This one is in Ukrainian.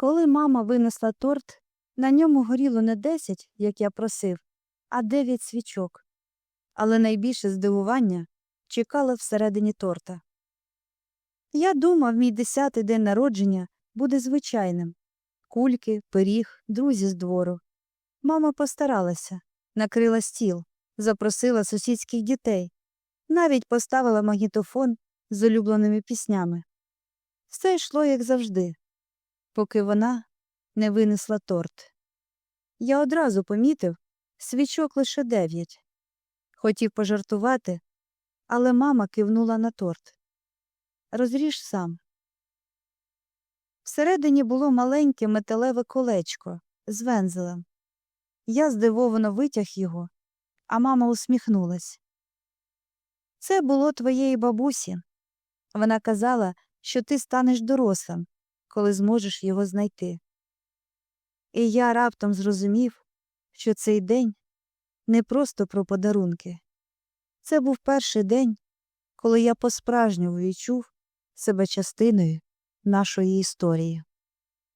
Коли мама винесла торт, на ньому горіло не десять, як я просив, а дев'ять свічок. Але найбільше здивування чекало всередині торта. Я думав, мій десятий день народження буде звичайним кульки, пиріг, друзі з двору. Мама постаралася, накрила стіл, запросила сусідських дітей, навіть поставила магнітофон з улюбленими піснями. Все йшло, як завжди, поки вона не винесла торт. Я одразу помітив свічок лише дев'ять. Хотів пожартувати, але мама кивнула на торт. Розріж сам. Всередині було маленьке металеве колечко з вензелем. Я здивовано витяг його, а мама усміхнулась. Це було твоєї бабусі. Вона казала, що ти станеш дорослим, коли зможеш його знайти. І я раптом зрозумів, що цей день не просто про подарунки. Це був перший день, коли я по-справжньому відчув себе частиною нашої історії.